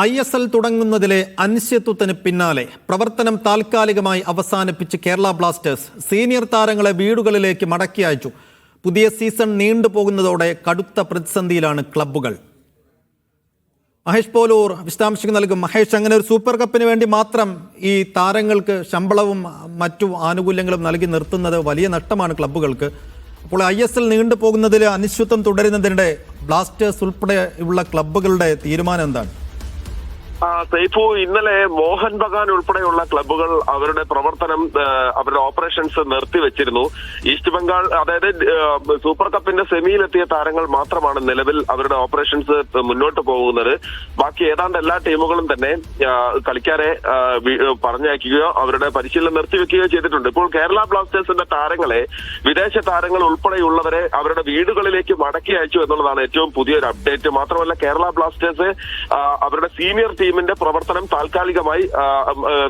I S L തുടങ്ങുന്നതിലെ അനിശ്ചിത്വത്തിന് പിന്നാലെ പ്രവർത്തനം താൽക്കാലികമായി അവസാനിപ്പിച്ച് കേരള ബ്ലാസ്റ്റേഴ്സ് സീനിയർ താരങ്ങളെ വീടുകളിലേക്ക് മടക്കി അയച്ചു. പുതിയ സീസൺ നീണ്ടുപോകുന്നതോടെ കടുത്ത പ്രതിസന്ധിയിലാണ് ക്ലബ്ബുകൾ. മഹേഷ് പോലൂർ വിശദാംശങ്ങൾ നൽകും. മഹേഷ് അങ്ങനെ ഒരു സൂപ്പർ കപ്പിന് വേണ്ടി മാത്രം ഈ താരങ്ങൾക്ക് ശമ്പളവും മറ്റു ആനുകൂല്യങ്ങളും നൽകി നിർത്തുന്നത് വലിയ നഷ്ടമാണ് ക്ലബ്ബുകൾക്ക്. അപ്പോൾ ഐ എസ് എൽ നീണ്ടുപോകുന്നതിൽ അനിശ്ചിത്വം തുടരുന്നതിനിടെ ബ്ലാസ്റ്റേഴ്സ് ഉൾപ്പെടെ ഉള്ള ക്ലബ്ബുകളുടെ തീരുമാനം എന്താണ്? സൈഫു ഇന്നലെ മോഹൻ ബഗാൻ ഉൾപ്പെടെയുള്ള ക്ലബ്ബുകൾ അവരുടെ പ്രവർത്തനം അവരുടെ ഓപ്പറേഷൻസ് നിർത്തിവെച്ചിരുന്നു ഈസ്റ്റ് ബംഗാൾ അതായത് സൂപ്പർ കപ്പിന്റെ സെമിയിലെത്തിയ താരങ്ങൾ മാത്രമാണ് നിലവിൽ അവരുടെ ഓപ്പറേഷൻസ് മുന്നോട്ട് പോകുന്നത്. ബാക്കി ഏതാണ്ട് എല്ലാ ടീമുകളും തന്നെ കളിക്കാരെ പറഞ്ഞയക്കുകയോ അവരുടെ പരിശീലനം നിർത്തിവെക്കുകയോ ചെയ്തിട്ടുണ്ട്. ഇപ്പോൾ കേരള ബ്ലാസ്റ്റേഴ്സിന്റെ താരങ്ങളെ വിദേശ താരങ്ങൾ ഉൾപ്പെടെയുള്ളവരെ അവരുടെ വീടുകളിലേക്ക് മടക്കി അയച്ചു എന്നുള്ളതാണ് ഏറ്റവും പുതിയൊരു അപ്ഡേറ്റ്. മാത്രമല്ല കേരള ബ്ലാസ്റ്റേഴ്സ് അവരുടെ സീനിയർ ടീമിന്റെ പ്രവർത്തനം താൽക്കാലികമായി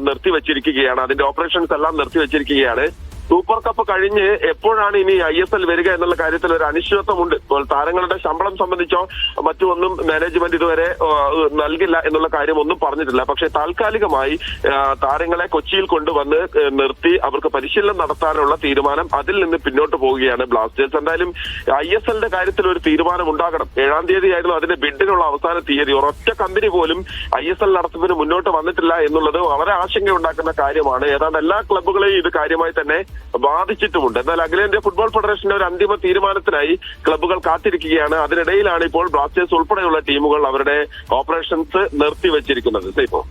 നിർത്തിവച്ചിരിക്കുകയാണ്. അതിന്റെ ഓപ്പറേഷൻസ് എല്ലാം നിർത്തിവെച്ചിരിക്കുകയാണ്. സൂപ്പർ കപ്പ് കഴിഞ്ഞ് എപ്പോഴാണ് ഇനി ഐ എസ് എൽ വരിക എന്നുള്ള കാര്യത്തിൽ ഒരു അനിശ്ചിതത്വമുണ്ട്. താരങ്ങളുടെ ശമ്പളം സംബന്ധിച്ചോ മറ്റു ഒന്നും മാനേജ്മെന്റ് ഇതുവരെ നൽകില്ല എന്നുള്ള കാര്യം ഒന്നും പറഞ്ഞിട്ടില്ല. പക്ഷെ താൽക്കാലികമായി താരങ്ങളെ കൊച്ചിയിൽ കൊണ്ടുവന്ന് നിർത്തി അവർക്ക് പരിശീലനം നടത്താനുള്ള തീരുമാനം അതിൽ നിന്ന് പിന്നോട്ട് പോവുകയാണ് ബ്ലാസ്റ്റേഴ്സ്. എന്തായാലും ഐ എസ് എല്ലിന്റെ കാര്യത്തിൽ ഒരു തീരുമാനം ഉണ്ടാകണം. ഏഴാം തീയതി ആയിരുന്നു അതിന്റെ ബിഡിനുള്ള അവസാന തീയതി. ഒരൊറ്റ കമ്പനി പോലും ഐ എസ് എൽ നടത്തുന്നതിന് മുന്നോട്ട് വന്നിട്ടില്ല എന്നുള്ളത് വളരെ ആശങ്കയുണ്ടാക്കുന്ന കാര്യമാണ്. ഏതാണ്ട് എല്ലാ ക്ലബ്ബുകളെയും ഇത് കാര്യമായി തന്നെ ബാധിച്ചിട്ടുമുണ്ട്. എന്നാൽ അഖിലേന്ത്യാ ഫുട്ബോൾ ഫെഡറേഷന്റെ ഒരു അന്തിമ തീരുമാനത്തിനായി ക്ലബ്ബുകൾ കാത്തിരിക്കുകയാണ്. അതിനിടയിലാണ് ഇപ്പോൾ ബ്ലാസ്റ്റേഴ്സ് ഉൾപ്പെടെയുള്ള ടീമുകൾ അവരുടെ ഓപ്പറേഷൻസ് നിർത്തിവെച്ചിരിക്കുന്നത്. സൈഫോ.